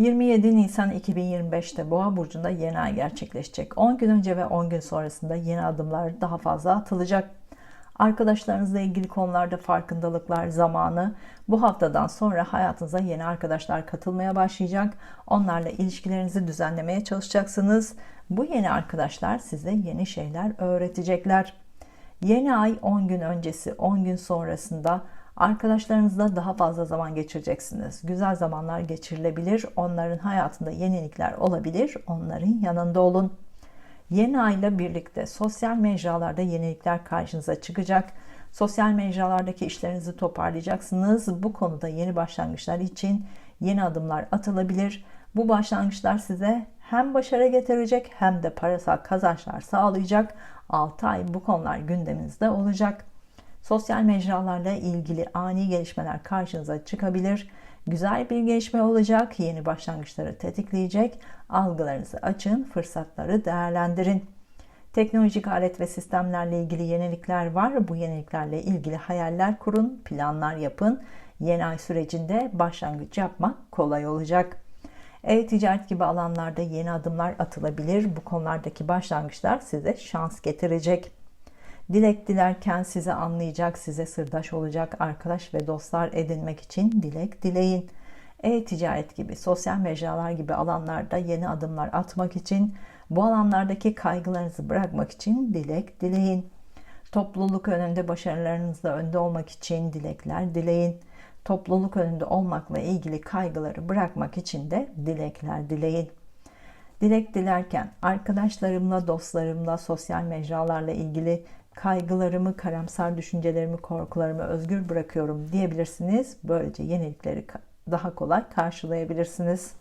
27 Nisan 2025'te Boğa burcunda yeni ay gerçekleşecek. 10 gün önce ve 10 gün sonrasında yeni adımlar daha fazla atılacak. Arkadaşlarınızla ilgili konularda farkındalıklar zamanı. Bu haftadan sonra hayatınıza yeni arkadaşlar katılmaya başlayacak. Onlarla ilişkilerinizi düzenlemeye çalışacaksınız. Bu yeni arkadaşlar size yeni şeyler öğretecekler. Yeni ay 10 gün öncesi, 10 gün sonrasında arkadaşlarınızla daha fazla zaman geçireceksiniz. Güzel zamanlar geçirilebilir. Onların hayatında yenilikler olabilir. Onların yanında olun. Yeni ayla birlikte sosyal mecralarda yenilikler karşınıza çıkacak. Sosyal mecralardaki işlerinizi toparlayacaksınız. Bu konuda yeni başlangıçlar için yeni adımlar atılabilir. Bu başlangıçlar size hem başarı getirecek hem de parasal kazançlar sağlayacak. 6 ay bu konular gündeminizde olacak. Sosyal mecralarla ilgili ani gelişmeler karşınıza çıkabilir. Güzel bir gelişme olacak. Yeni başlangıçları tetikleyecek. Algılarınızı açın, fırsatları değerlendirin. Teknolojik alet ve sistemlerle ilgili yenilikler var. Bu yeniliklerle ilgili hayaller kurun, planlar yapın. Yeni ay sürecinde başlangıç yapmak kolay olacak. E-ticaret gibi alanlarda yeni adımlar atılabilir. Bu konulardaki başlangıçlar size şans getirecek. Dilek dilerken sizi anlayacak, size sırdaş olacak arkadaş ve dostlar edinmek için dilek dileyin. E-ticaret gibi, sosyal mecralar gibi alanlarda yeni adımlar atmak için, bu alanlardaki kaygılarınızı bırakmak için dilek dileyin. Topluluk önünde başarılarınızla önde olmak için dilekler dileyin. Topluluk önünde olmakla ilgili kaygıları bırakmak için de dilekler dileyin. Dilek dilerken arkadaşlarımla, dostlarımla, sosyal mecralarla ilgili kaygılarımı, karamsar düşüncelerimi, korkularımı özgür bırakıyorum diyebilirsiniz. Böylece yenilikleri daha kolay karşılayabilirsiniz.